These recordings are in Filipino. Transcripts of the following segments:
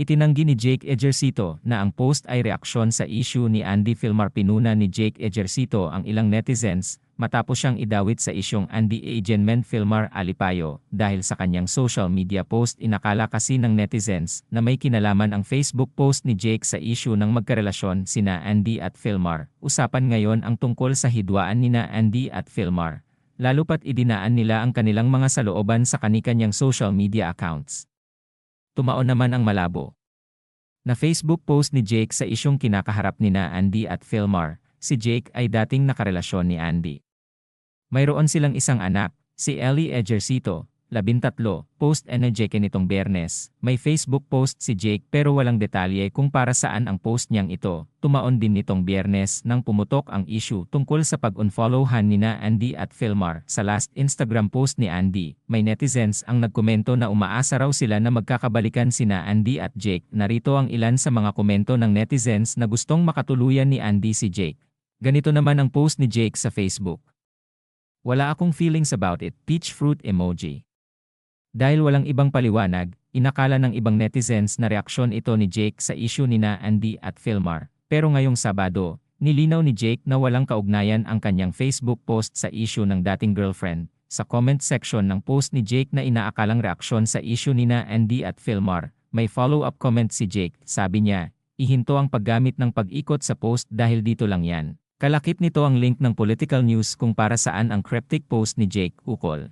Itinanggi ni Jake Ejercito na ang post ay reaksyon sa issue ni Andy Filmar pinuna ni Jake Ejercito ang ilang netizens matapos siyang idawit sa isyong Andy Agenman Filmar Alipayo dahil sa kanyang social media post inakala kasi ng netizens na may kinalaman ang Facebook post ni Jake sa issue ng magkarelasyon sina Andy at Filmar. Usapan ngayon ang tungkol sa hidwaan nina Andy at Filmar. Lalo pat idinaan nila ang kanilang mga salooban sa kanikanyang social media accounts tumaon naman ang malabo. Na Facebook post ni Jake sa isyong kinakaharap ni na Andy at Filmar, si Jake ay dating nakarelasyon ni Andy. Mayroon silang isang anak, si Ellie Ejercito, labintatlo, post and nitong biyernes. May Facebook post si Jake pero walang detalye kung para saan ang post niyang ito. Tumaon din nitong biyernes nang pumutok ang issue tungkol sa pag-unfollowhan ni na Andy at Filmar. Sa last Instagram post ni Andy, may netizens ang nagkomento na umaasa raw sila na magkakabalikan sina Andy at Jake. Narito ang ilan sa mga komento ng netizens na gustong makatuluyan ni Andy si Jake. Ganito naman ang post ni Jake sa Facebook. Wala akong feelings about it, peach fruit emoji. Dahil walang ibang paliwanag, inakala ng ibang netizens na reaksyon ito ni Jake sa issue ni na Andy at Filmar. Pero ngayong Sabado, nilinaw ni Jake na walang kaugnayan ang kanyang Facebook post sa issue ng dating girlfriend. Sa comment section ng post ni Jake na inaakalang reaksyon sa issue ni na Andy at Filmar, may follow-up comment si Jake. Sabi niya, ihinto ang paggamit ng pag-ikot sa post dahil dito lang yan. Kalakip nito ang link ng political news kung para saan ang cryptic post ni Jake ukol.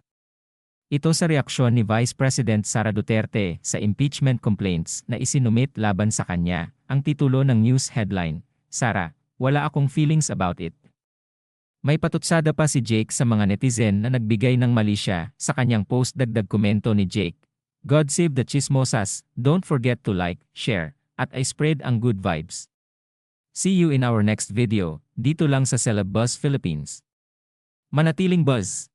Ito sa reaksyon ni Vice President Sara Duterte sa impeachment complaints na isinumit laban sa kanya. Ang titulo ng news headline, Sara, wala akong feelings about it. May patutsada pa si Jake sa mga netizen na nagbigay ng mali siya sa kanyang post dagdag komento ni Jake. God save the chismosas, don't forget to like, share, at I spread ang good vibes. See you in our next video, dito lang sa Celeb Buzz Philippines. Manatiling buzz!